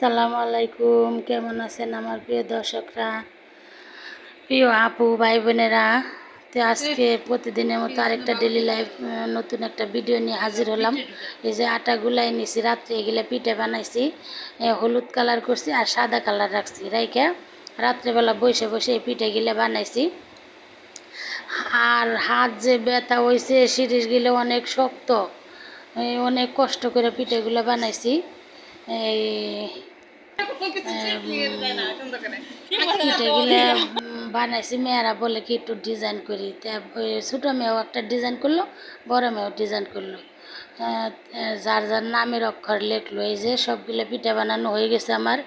সালামু আলাইকুম। কেমন আছেন আমার প্রিয় দর্শকরা? প্রিয় আপু ভাই বোনেরা তো আজকে প্রতিদিনের মতো আরেকটা ডেলি লাইফ নতুন একটা ভিডিও নিয়ে হাজির হলাম। এই যে আটা গুলাই নিছি, রাত্রে এগুলো পিঠে বানাইছি হলুদ কালার করছি আর সাদা কালার রাখছি। রাইকে রাত্রেবেলা বসে বসে এই পিঠেগুলো বানাইছি। আর হাত যে ব্যথা হয়েছে সিঁড়িগুলো অনেক শক্ত। অনেক কষ্ট করে পিঠেগুলো বানাইছি। পিঠেগুলো বানাইছি মেয়েরা বলে কি একটু ডিজাইন করি। তা ছোটো মেয়েও একটা ডিজাইন করল বড় মেয়েও ডিজাইন করল। যার যার নামের অক্ষর লেখলো, এই যে সবগুলো পিঠা বানানো হয়ে গেছে আমার।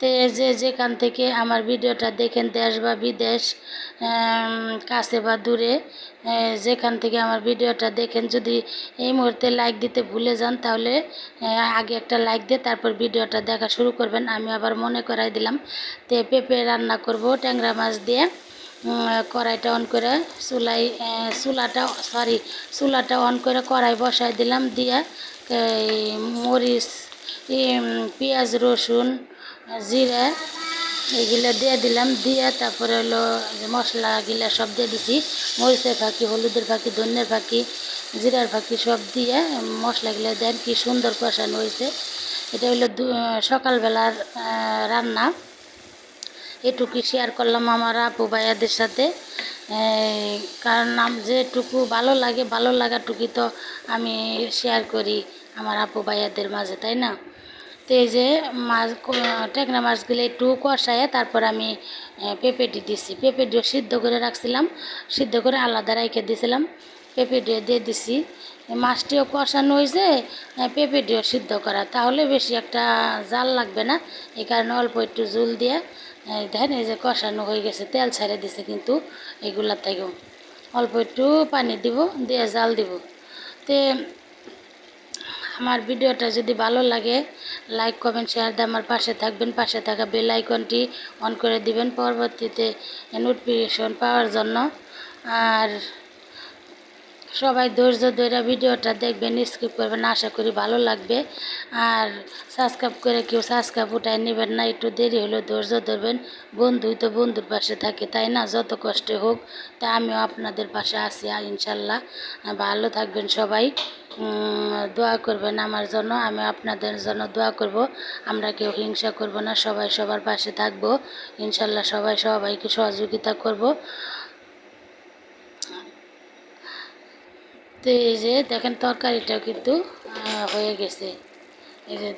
তো যে যেখান থেকে আমার ভিডিওটা দেখেন, দেশ বা বিদেশ কাছে বা দূরে যেখান থেকে আমার ভিডিওটা দেখেন, যদি এই মুহূর্তে লাইক দিতে ভুলে যান, তাহলে আগে একটা লাইক দিয়ে তারপর ভিডিওটা দেখা শুরু করবেন। আমি আবার মনে করাই দিলাম, তো পেঁপে রান্না করব, ট্যাংরা মাছ দিয়ে। কড়াইটা অন করে চুলাই চুলাটা সরি চুলাটা অন করে কড়াই বসাই দিলাম দিয়ে, এই মরিচ পেঁয়াজ, রসুন, জিরা, এগুলো দিয়ে দিলাম, দিয়ে তারপরে হলো মশলাগুলা সব দিয়ে দিছি, মরিচের ফাঁকি, হলুদের ফাঁকি, ধনিয়ার ফাঁকি, জিরার ফাঁকি সব দিয়ে মশলাগুলো দেন, কি সুন্দর কষানো হয়েছে। এটা হলো সকালবেলার রান্না। এটুকু শেয়ার করলাম আমার আপু ভাইয়াদের সাথে। কারণ যেটুকু ভালো লাগে, ভালো লাগাটুকু তো আমি শেয়ার করি আমার আপু ভাইয়াদের মাঝে, তাই না? তো এই যে মাছ ট্যাংরা মাছগুলো একটু কষায় তারপর আমি পেঁপেটি দিছি। পেঁপেটিও সিদ্ধ করে রাখছিলাম, সিদ্ধ করে আলাদা রেখে দিয়েছিলাম পেঁপেটিও দিয়ে দিছি। মাছটিও কষানো হয়েছে পেঁপেটিও সিদ্ধ করা। তাহলে বেশি একটা জাল লাগবে না এই কারণে অল্প একটু জল দিয়ে দেখেন, এই যে কষানো হয়ে গেছে, তেল ছাড়িয়ে দিছে কিন্তু এগুলা থেকেও অল্প একটু পানি দিব, দিয়ে জাল দিব। তে আমার ভিডিওটা যদি ভালো লাগে, লাইক, কমেন্ট, শেয়ার দিয়ে আমার পাশে থাকবেন। পাশে থাকা বেল আইকনটি অন করে দিবেন, পরবর্তীতে নোটিফিকেশন পাওয়ার জন্য। আর সবাই ধৈর্য ধরে ভিডিওটা দেখবেন স্কিপ করবেন, আশা করি ভালো লাগবে। আর সাবস্ক্রাইব করে কেউ সাবস্ক্রাইব উঠায় নেবেন না, একটু দেরি হলেও ধৈর্য ধরবেন। বন্ধুই তো বন্ধুর পাশে থাকে, তাই না? যত কষ্টে হোক, তা আমিও আপনাদের পাশে আছি আর ইনশাল্লাহ। ভালো থাকবেন সবাই। দোয়া করবেন আমার জন্য, আমি আপনাদের জন্য দোয়া করব। আমরা কেউ হিংসা করব না, সবাই সবার পাশে থাকব। ইনশাল্লাহ সবাই সবাইকে সহযোগিতা করব। তো এই যে দেখেন তরকারিটাও কিন্তু হয়ে গেছে। এই যে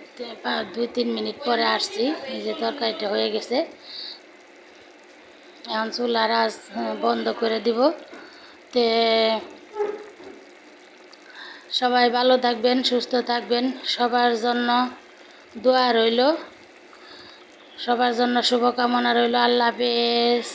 দুই, তিন মিনিট পরে আসছি। এই যে তরকারিটা হয়ে গেছে। এখন চুলার আজ বন্ধ করে দিব। তে সবাই ভালো থাকবেন, সুস্থ থাকবেন। সবার জন্য দোয়া রইল। সবার জন্য শুভকামনা রইল। আল্লাহ হাফেজ।